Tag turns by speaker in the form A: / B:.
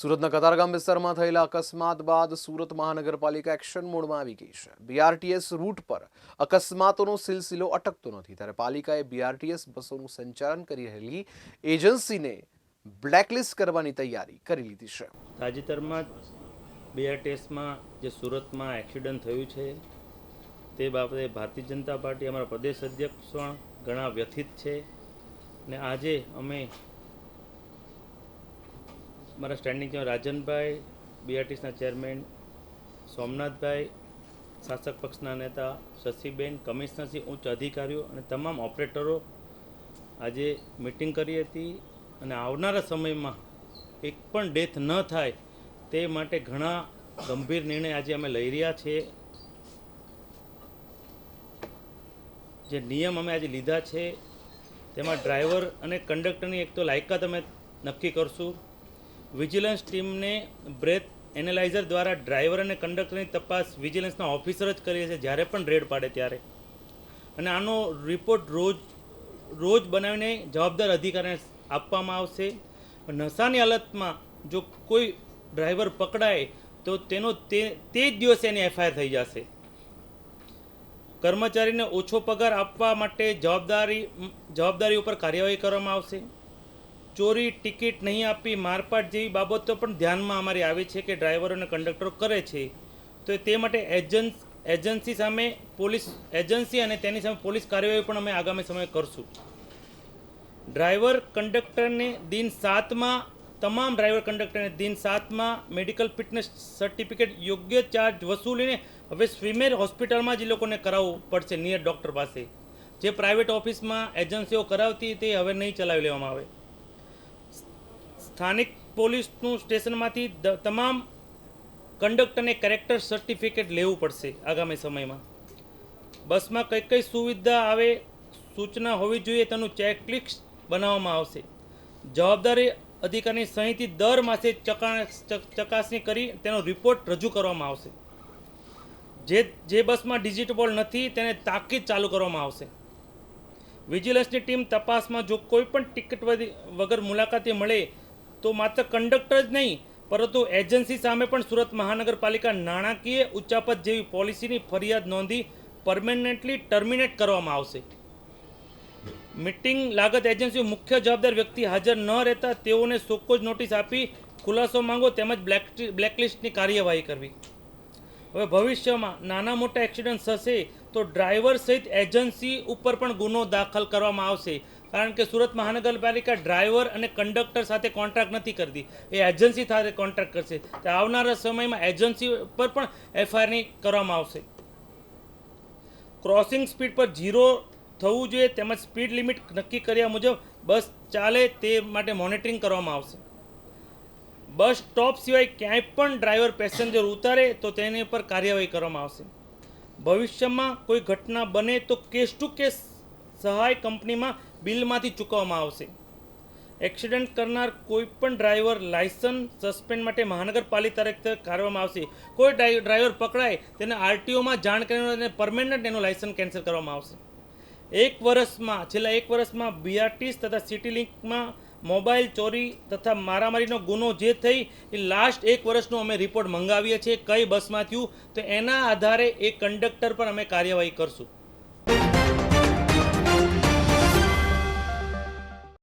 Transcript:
A: સુરતના કતારગામ વિસ્તારમાં થયેલા અકસ્માત બાદ સુરત મહાનગરપાલિકા એક્શન મોડમાં આવી ગઈ છે. બીઆરટીએસ રૂટ પર અકસ્માતોનો સિલસિલો અટકતો નથી. ત્યારે પાલિકાએ બીઆરટીએસ બસોનું સંચાલન કરી રહેલી એજન્સીને બ્લેકલિસ્ટ કરવાની તૈયારી કરી લીધી છે.
B: તાજેતરમાં બીઆરટીએસમાં જે સુરતમાં એક્સિડન્ટ થયું છે, તે બાબતે ભારતીય જનતા પાર્ટી અમારા પ્રદેશ અધ્યક્ષ પણ ઘણા વ્યથિત છે ને આજે અમે મારા સ્ટેન્ડિંગ છે રાજનભાઈ બીઆરટીસના ચેરમેન સોમનાથભાઈ, શાસક પક્ષના નેતા, શશીબેન કમિશનરશ્રી ઉચ્ચ અધિકારીઓ અને તમામ ઓપરેટરો આજે મિટિંગ કરી હતી અને આવનારા સમયમાં એક પણ ડેથ ન થાય તે માટે ઘણા ગંભીર નિર્ણય આજે અમે લઈ રહ્યા છીએ જે નિયમ અમે આજે લીધા છે, તેમાં ડ્રાઈવર અને કંડક્ટરની એક તો લાયકાત અમે નક્કી કરશું. વિજિલન્સ ટીમને બ્રેથ એનાલાઇઝર દ્વારા ડ્રાઈવર અને કંડક્ટરની તપાસ વિજિલન્સના ઓફિસર જ કરીએ છીએ, જ્યારે પણ રેડ પાડે ત્યારે. અને આનો રિપોર્ટ રોજ રોજ બનાવીને જવાબદાર અધિકારીને આપવામાં આવશે. નશાની હાલતમાં જો કોઈ ડ્રાઈવર પકડાય, તો તેનો તે તે જ દિવસે એની એફઆઈઆર થઈ જશે. કર્મચારીને ઓછો પગાર આપવા માટે જવાબદારી જવાબદારી ઉપર કાર્યવાહી કરવામાં આવશે. ચોરી ટિકિટ નહીં આપી મારપાટ જેવી બાબતો પણ ધ્યાનમાં અમારી આવે છે કે ડ્રાઈવરો અને કંડક્ટરો કરે છે. તો તે માટે એજન્સ, એજન્સી સામે પોલીસ, એજન્સી અને તેની સામે પોલીસ કાર્યવાહી પણ અમે આગામી સમયે કરશું. ડ્રાઈવર કંડક્ટરને દિન સાતમાં, તમામ ડ્રાઈવર કંડક્ટરને દિન સાતમાં મેડિકલ ફિટનેસ સર્ટિફિકેટ યોગ્ય ચાર્જ વસૂલીને હવે સ્વિમેર હોસ્પિટલમાં જ એ લોકોને કરાવવું પડશે, નિયર ડૉક્ટર પાસે. જે પ્રાઇવેટ ઓફિસમાં એજન્સીઓ કરાવતી તે હવે નહીં ચલાવી લેવામાં આવે. સ્થાનિક પોલીસનું સ્ટેશનમાંથી તમામ કંડક્ટરને કેરેક્ટર સર્ટિફિકેટ લેવું પડશે આગામી સમયમાં. બસમાં કઈ કઈ સુવિધા આવે, સૂચના હોવી જોઈએ તેનું ચેકલિસ્ટ બનાવવામાં આવશે. જવાબદારી અધિકારીની સહીથી દર માસે ચકા- ચકાસણી કરી તેનો રિપોર્ટ રજૂ કરવામાં આવશે. જે જે બસમાં ડિજિટલ નથી તેને તાકીદ ચાલુ કરવામાં આવશે. વિજિલન્સની ટીમ તપાસમાં જો કોઈ પણ ટિકિટ વગર મુલાકાતી મળે તો માત્ર કંડક્ટર જ નહીં, પરંતુ એજન્સી સામે પણ સુરત મહાનગરપાલિકા નાણાકીય ઉચ્ચાપત જેવી પોલિસીની ફરિયાદ નોંધી પરમેનન્ટલી ટર્મિનેટ કરવામાં આવશે. મિટિંગ લાગત એજન્સીઓ મુખ્ય જવાબદાર વ્યક્તિ હાજર ન રહેતા તેઓને સોકોજ નોટિસ આપી ખુલાસો માંગો તેમજ બ્લેક બ્લેકલિસ્ટની કાર્યવાહી કરવી. હવે ભવિષ્યમાં નાના મોટા એક્સિડન્ટ થશે તો ડ્રાઈવર સહિત એજન્સી ઉપર પણ ગુનો દાખલ કરવામાં આવશે. કારણ કે સુરત મહાનગરપાલિકા ડ્રાઈવર અને કંડક્ટર સાથે કોન્ટ્રાક્ટ નથી કરતી. એ એજન્સી સાથે કોન્ટ્રાક્ટ કરશે. તો આવનારા સમયમાં એજન્સી પર પણ એફઆઈઆરની કરવામાં આવશે. ક્રોસિંગ સ્પીડ પર ઝીરો થવું જોઈએ, તેમજ સ્પીડ લિમિટ નક્કી કર્યા મુજબ બસ ચાલે તે માટે મોનિટરિંગ કરવામાં આવશે. બસ સ્ટોપ સિવાય ક્યાંય પણ ડ્રાઈવર પેસેન્જર ઉતારે, તો તેની પર કાર્યવાહી કરવામાં આવશે. ભવિષ્યમાં કોઈ ઘટના બને તો કેસ ટુ કેસ સહાય કંપનીમાં બિલમાંથી ચૂકવવામાં આવશે. એક્સિડન્ટ કરનાર કોઈ પણ ડ્રાઈવર લાયસન્સ સસ્પેન્ડ માટે મહાનગરપાલિકા તરફથી કરવામાં આવશે. કોઈ ડ્રાઈવર પકડાય, તેને આરટીઓમાં જાણ કરીને પરમેનન્ટ એનું લાયસન્સ કેન્સલ કરવામાં આવશે. એક વર્ષમાં, છેલ્લા એક વર્ષમાં બીઆરટીસ તથા સિટી લિંકમાં મોબાઈલ ચોરી તથા મારામારીનો ગુનો જે થઈ, એ લાસ્ટ એક વર્ષનો અમે રિપોર્ટ મંગાવીએ છીએ, કઈ બસમાં થયું, તો એના આધારે એ કંડક્ટર પર અમે કાર્યવાહી કરશું.